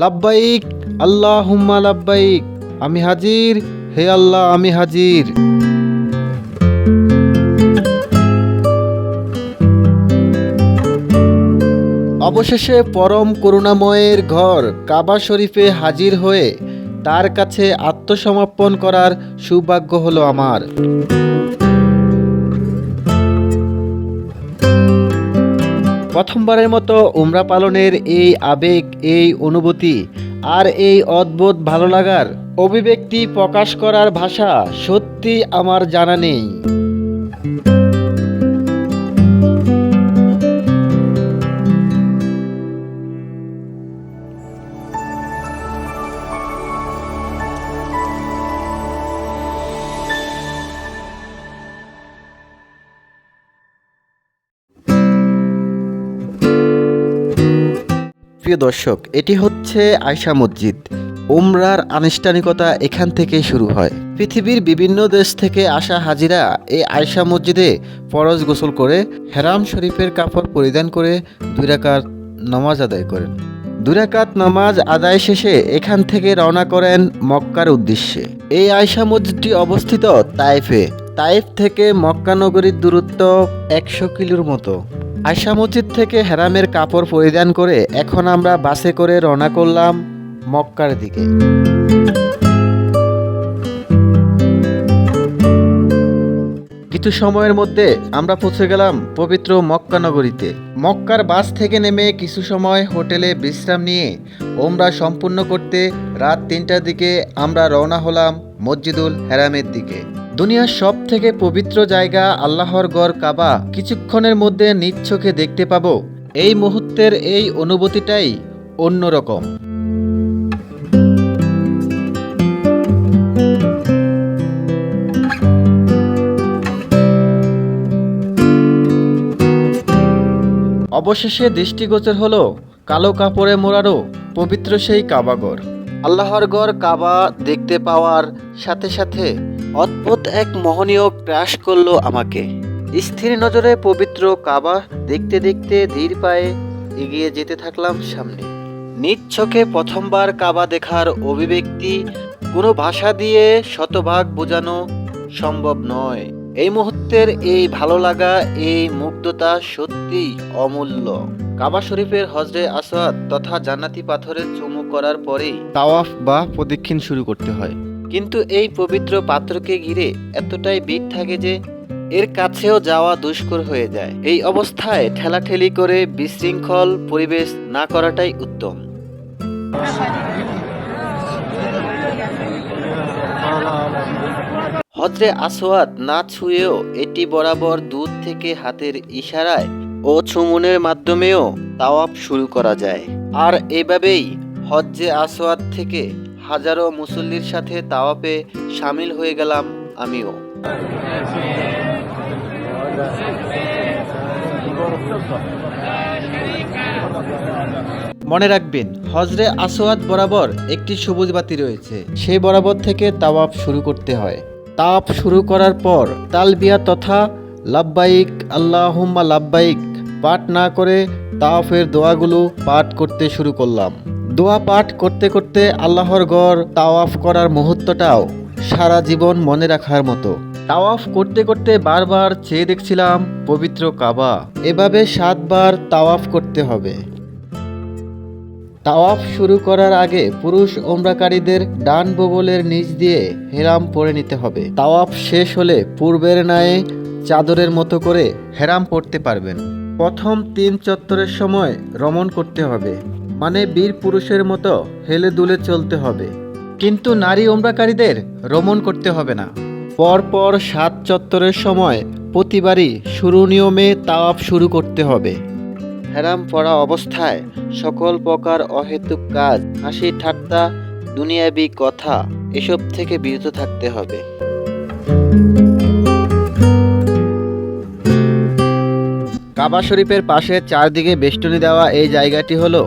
লাব্বাইক আল্লাহ হুম্মা লাব্বাইক, আমি হাজির, হে আল্লাহ আমি হাজির। অবশেষে পরম করুণাময়ের ঘর কাবা শরীফে হাজির হয়ে তার কাছে আত্মসমর্পণ করার সৌভাগ্য হলো আমার। প্রথমবারের মতো উমরা পালনের এই আবেগ, এই অনুভূতি আর এই অদ্ভুত ভালো লাগার অভিব্যক্তি প্রকাশ করার ভাষা সত্যি আমার জানা নেই। প্রিয় দর্শক, এটি হচ্ছে আয়সা মসজিদ। উমরার আনুষ্ঠানিকতা এখান থেকে শুরু হয়। পৃথিবীর বিভিন্ন দেশ থেকে আসা হাজিরা এই আয়সা মসজিদে ফরজ গোসল করে, হেরাম শরীফের কাপড় পরিধান করে দুই রাকাত নামাজ আদায় করেন। দুই রাকাত নামাজ আদায় শেষে এখান থেকে রওনা করেন মক্কার উদ্দেশ্যে। এই আয়সা মসজিদটি অবস্থিত তাইফে। তাইফ থেকে মক্কা নগরীর দূরত্ব একশো কিলোর মতো। আয়সা মসজিদ থেকে হেরামের কাপড় পরিধান করে এখন আমরা বাসে করে রওনা করলাম মক্কার দিকে। কিছু সময়ের মধ্যে আমরা পৌঁছে গেলাম পবিত্র মক্কা নগরীতে। মক্কার বাস থেকে নেমে কিছু সময় হোটেলে বিশ্রাম নিয়ে ওমরা সম্পূর্ণ করতে রাত তিনটার দিকে আমরা রওনা হলাম মসজিদুল হেরামের দিকে। দুনিয়ার সব থেকে পবিত্র জায়গা আল্লাহর গড় কাবা। কিছুক্ষণের মধ্যে চোখে দেখতে পাবো। এই মুহূর্তের এই অনুভূতিটাই অন্যরকম। অবশেষে দৃষ্টিগোচর হল কালো কাপড়ে মোড়ারও পবিত্র সেই কাবাগর আল্লাহর গড় কাবা দেখতে পাওয়ার সাথে সাথে অদ্ভুত এক মোহনীয় ক্রাশ করল আমাকে। স্থির নজরে পবিত্র কাবা দেখতে দেখতে ধীর পায়ে এগিয়ে যেতে থাকলাম সামনে। চোখে প্রথমবার কাবা দেখার অভিব্যক্তি কোনো ভাষা দিয়ে শতভাগ বোঝানো সম্ভব নয়। এই মুহূর্তের এই ভালো লাগা, এই মুগ্ধতা সত্যি অমূল্য। কাবা শরীফের হজরে আসাদ তথা জান্নাতি পাথরের চুমু করার পরেই তাওয়াফ বা প্রদক্ষিণ শুরু করতে হয়। কিন্তু এই পবিত্র পাত্রকে ঘিরে এতটাই ভিড় থাকে যে এর কাছেও যাওয়া দুষ্কর হয়ে যায়। এই অবস্থায় ঠেলাঠেলি করে বিশৃঙ্খল পরিবেশ না করাটাই উত্তম। হজরে আসওয়াদ না ছুঁয়েও এটি বরাবর দূর থেকে হাতের ইশারায় ও চুমুনের মাধ্যমেও তাওয়াফ শুরু করা যায়। আর এভাবেই হজ্জে আসওয়াদ থেকে হাজারো মুসল্লির সাথে তাওয়াপে সামিল হয়ে গেলাম আমিও। মনে রাখবেন, হজরে আসওয়াদ বরাবর একটি সবুজ বাতি রয়েছে। সেই বরাবর থেকে তাওয়াফ শুরু করতে হয়। তাওয়াফ শুরু করার পর তালবিয়া তথা লাব্বাইক, আল্লাহুম্মা লাব্বাইক পাঠ না করে তাওয়াফের দোয়াগুলো পাঠ করতে শুরু করলাম। দোয়া পাঠ করতে করতে আল্লাহর গড় তাওয়াফ করার মুহূর্তটাও সারা জীবন মনে রাখার মতো। তাওয়াফ করতে করতে বারবার চেয়ে দেখছিলাম পবিত্র কাবা। এভাবে সাতবার তাওয়াফ করতে হবে। তাওয়াফ শুরু করার আগে পুরুষ ওমরাকারীদের ডান বগলের নিচ দিয়ে হেরাম পরে নিতে হবে। তাওয়াফ শেষ হলে পূর্বের ন্যায় চাদরের মতো করে হেরাম পড়তে পারবেন। প্রথম তিন চত্বরের সময় রমণ করতে হবে। মানে বীর পুরুষের মতো হেলে দুলে চলতে হবে। কিন্তু নারী ওমরাকারীদের রমণ করতে হবে না। পরপর সাত চত্বরের সময় প্রতিবারই শুরু নিয়মে তাওয়াফ শুরু করতে হবে। হেরাম পড়া অবস্থায় সকল প্রকার অহেতুক কাজ, হাসি ঠাট্টা, দুনিয়াবি কথা এসব থেকে বিরত থাকতে হবে। কাবা শরীফের পাশে চারদিকে বেষ্টনী দেওয়া এই জায়গাটি হলো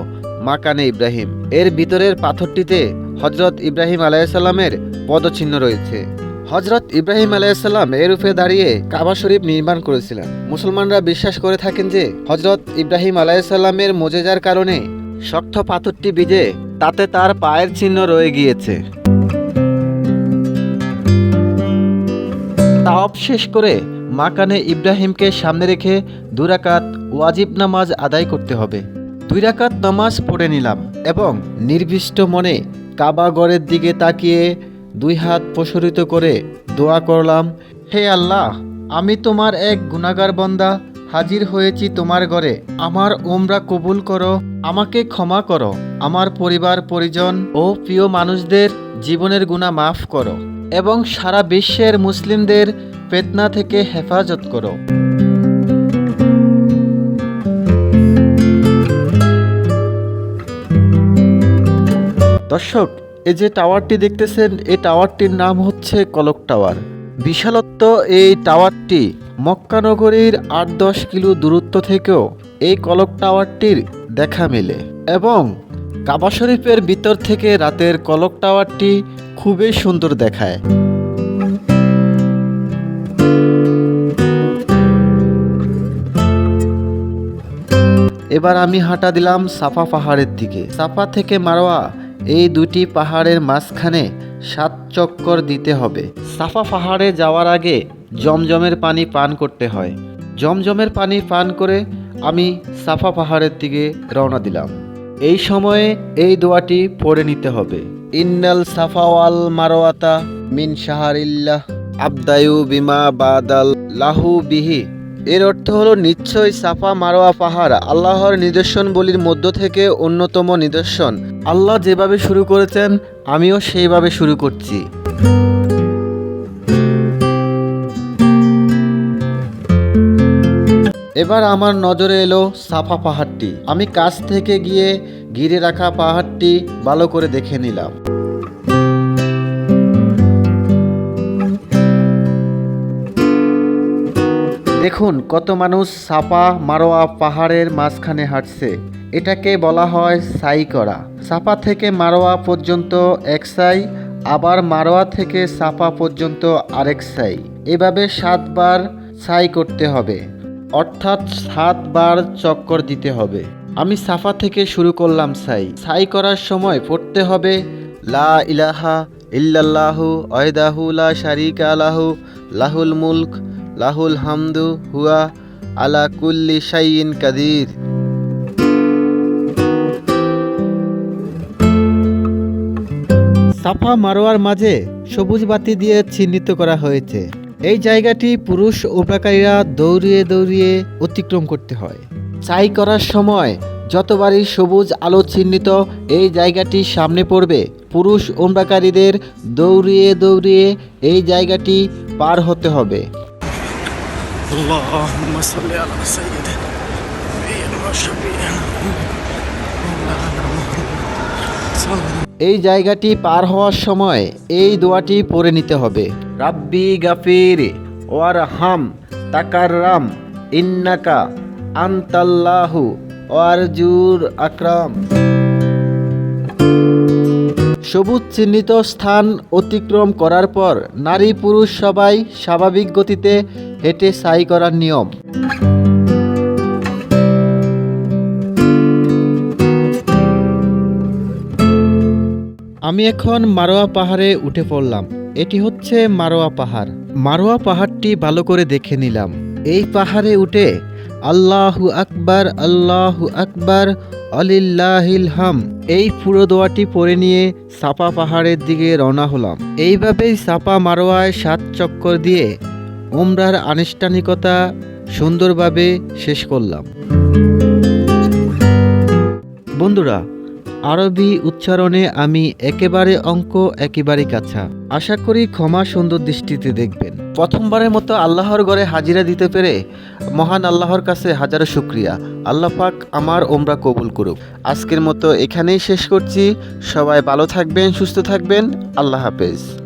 মাকানে ইব্রাহিম। এর ভিতরের পাথরটিতে হজরত ইব্রাহিম আলাইসাল্লামের পদচিহ্ন রয়েছে। হজরত ইব্রাহিম আলাইসাল্লাম এর উপরে দাঁড়িয়ে কাবা শরীফ নির্মাণ করেছিলেন। মুসলমানরা বিশ্বাস করে থাকেন যে হজরত ইব্রাহিম আলাইসাল্লামের মোজেজার কারণে শক্ত পাথরটি বিজে তাতে তার পায়ের চিহ্ন রয়ে গিয়েছে। তাওয়াব শেষ করে মাকানে ইব্রাহিমকে সামনে রেখে দুরাকাত ওয়াজিব নামাজ আদায় করতে হবে। দুই রাকাত নামাজ পড়ে নিলাম এবং নির্দিষ্ট মনে কাবা গড়ের দিকে তাকিয়ে দুই হাত প্রসারিত করে দোয়া করলাম, হে আল্লাহ, আমি তোমার এক গুণাগার বন্দা, হাজির হয়েছি তোমার ঘরে। আমার ওমরা কবুল করো, আমাকে ক্ষমা করো। আমার পরিবার, পরিজন ও প্রিয় মানুষদের জীবনের গুণা মাফ করো এবং সারা বিশ্বের মুসলিমদের ফেতনা থেকে হেফাজত করো। দর্শক, এই যে টাওয়ারটি দেখতেছেন, এই টাওয়ারটির নাম হচ্ছে কলক টাওয়ার। বিশালত্ব এই টাওয়ারটি মক্কানগরীর আট দশ কিলো দূরত্ব থেকেও এই কলক টাওয়ারটির দেখা মেলে এবং কাবা শরীফের ভিতর থেকে রাতের কলক টাওয়ারটি খুবই সুন্দর দেখায়। এবার আমি হাঁটা দিলাম সাফা পাহাড়ের দিকে। সাফা থেকে মারোয়া এই দুটি পাহাড়ের মাঝখানে সাত চক্কর দিতে হবে। সাফা পাহাড়ে যাওয়ার আগে জমজমের পানি পান করতে হয়। জমজমের পানি পান করে আমি সাফা পাহাড়ের দিকে রওনা দিলাম। এই সময়ে এই দোয়াটি পড়ে নিতে হবে। ইন্নাল সাফাওয়াল মারোয়াতা মিন শাহারিল্লাহ আবদায়ু বিমা বাদাল লাহু বিহি। এর অর্থ হলো নিশ্চয়ই সাফা মারোয়া পাহাড়, আল্লাহর নিদর্শন বলির মধ্য থেকে অন্যতম নিদর্শন। আল্লাহ যেভাবে শুরু করেছেন, আমিও সেইভাবে শুরু করছি। এবার আমার নজরে এলো সাফা পাহাড়টি। আমি কাছ থেকে গিয়ে ঘিরে রাখা পাহাড়টি ভালো করে দেখে নিলাম। দেখুন, কত মানুষ সাপা মারোয়া পাহাড়ের মাঝখানে হাঁটছে। এটাকে বলা হয় সাই করা। সাপা থেকে মারোয়া পর্যন্ত এক সাই, আবার মারোয়া থেকে সাপা পর্যন্ত আরেক সাই। এভাবে সাতবার সাই করতে হবে। অর্থাৎ সাতবার চক্কর দিতে হবে। আমি সাফা থেকে শুরু করলাম সাই। সাই করার সময় পড়তে হবে, লা ইলাহা ইল্লাল্লাহু ওয়াহদাহু লা শারিকা লাহু, লাহুল মুলক লাহুল হামদু হুয়া আলা কুল্লি শাইইন কাদির। সাফা মারোয়ার মাঝে সবুজ বাতি দিয়ে চিহ্নিত করা হয়েছে। এই জায়গাটি পুরুষ উপকারীরা দৌড়িয়ে দৌড়িয়ে অতিক্রম করতে হয়। চাই করার সময় যতবারই সবুজ আলো চিহ্নিত এই জায়গাটি সামনে পড়বে, পুরুষ ওমরাকারীদের দৌড়িয়ে দৌড়িয়ে এই জায়গাটি পার হতে হবে। اللهم صل على سيدنا نبينا وشفيعنا مولانا محمد صلى الله এই জায়গাটি পার হওয়ার সময় এই দোয়াটি পড়ে নিতে হবে রাব্বি গাফির ওয়ার হাম তাকার রাম ইন্নাকা আন্তাল্লাহু ওয়ারজুর আকরাম সবুজ চিহ্নিত স্থান অতিক্রম করার পর নারী পুরুষ সবাই স্বাভাবিক গতিতে হেঁটে সাই করার নিয়ম। আমি এখন মারোয়া পাহাড়ে উঠে পড়লাম। এটি হচ্ছে মারোয়া পাহাড়। মারোয়া পাহাড়টি ভালো করে দেখে নিলাম। এই পাহাড়ে উঠে আল্লাহু আকবার আল্লাহু আকবার, অলিল্লাহিল হাম এই পুরো দোয়াটি পড়ে নিয়ে সাপা পাহাড়ের দিকে রওনা হলাম। এইভাবেই সাপা মারোয়ায় সাত চক্কর দিয়ে ওমরার আনুষ্ঠানিকতা সুন্দরভাবে শেষ করলাম। বন্ধুরা, আরবি উচ্চারণে আমি একেবারে অঙ্ক একেবারে কাছা আশা করি ক্ষমা সুন্দর দৃষ্টিতে দেখবেন। প্রথমবারের মতো আল্লাহর ঘরে হাজিরা দিতে পেরে মহান আল্লাহর কাছে হাজারো শুক্রিয়া। আল্লাহ পাক আমার ওমরা কবুল করুক। আজকের মতো এখানেই শেষ করছি। সবাই ভালো থাকবেন, সুস্থ থাকবেন। আল্লাহ হাফেজ।